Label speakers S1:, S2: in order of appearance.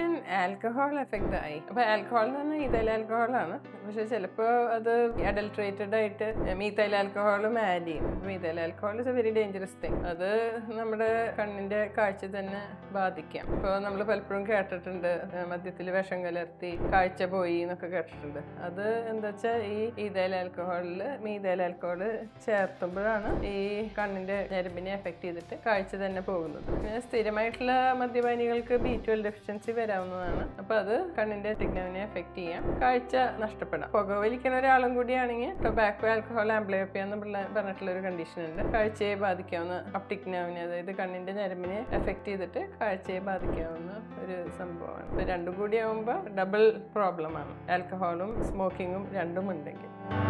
S1: in alcohol effect ആയി. അപ്പൊ alcohol എന്ന് പറഞ്ഞാൽ ഈതൈൽ ആൽക്കഹോളാണ് പക്ഷെ ചിലപ്പോൾ അത് അഡൽട്രേറ്റഡ് ആയിട്ട് മീതൈൽ ആൽക്കഹോളും ആഡ് ചെയ്യും. Methyl alcohol is a very dangerous thing അത് നമ്മുടെ കണ്ണിന്റെ കാഴ്ച തന്നെ ബാധിക്കാം. ഇപ്പോൾ നമ്മൾ പലപ്പോഴും കേട്ടിട്ടുണ്ട് മദ്യത്തിൽ വിഷം കലർത്തി കാഴ്ച പോയി എന്നൊക്കെ കേട്ടിട്ടുണ്ട്. അത് എന്താ വെച്ചാൽ ഈ ഈതൈൽ ആൽക്കഹോളിൽ മീതൈൽ ആൽക്കഹോൾ ചേർത്തുമ്പോഴാണ് ഈ കണ്ണിന്റെ ഞരമ്പിനെ എഫക്ട് ചെയ്തിട്ട് കാഴ്ച തന്നെ പോകുന്നത്. പിന്നെ സ്ഥിരമായിട്ടുള്ള മദ്യപാനികൾക്ക് ബി ട്വൽവ് ഡെഫിഷ്യൻസി വരാവുന്നതാണ് അപ്പൊ അത് കണ്ണിന്റെ സിഗ്നലിനെ എഫക്ട് ചെയ്യാം. കാഴ്ച നഷ്ടപ്പെടാം. പുകവലിക്കുന്ന ഒരാളും കൂടിയാണെങ്കിൽ ടൊബാക്കോ ആൽക്കഹോൾ ആംബ്ലയോപ്പിയ എന്ന് പറഞ്ഞിട്ടുള്ള ഒരു കണ്ടീഷൻ ഉണ്ട്. കാഴ്ചയെ ബാധിക്കാവുന്ന ഒപ്റ്റിക് നെർവിനെ അതായത് കണ്ണിന്റെ ഞരമ്പിനെ എഫക്ട് ചെയ്തിട്ട് കാഴ്ചയെ ബാധിക്കാവുന്ന ഒരു സംഭവമാണ്. രണ്ടും കൂടി ആവുമ്പോൾ ഡബിൾ പ്രോബ്ലമാണ് ആൽക്കഹോളും സ്മോക്കിങ്ങും രണ്ടും ഉണ്ടെങ്കിൽ.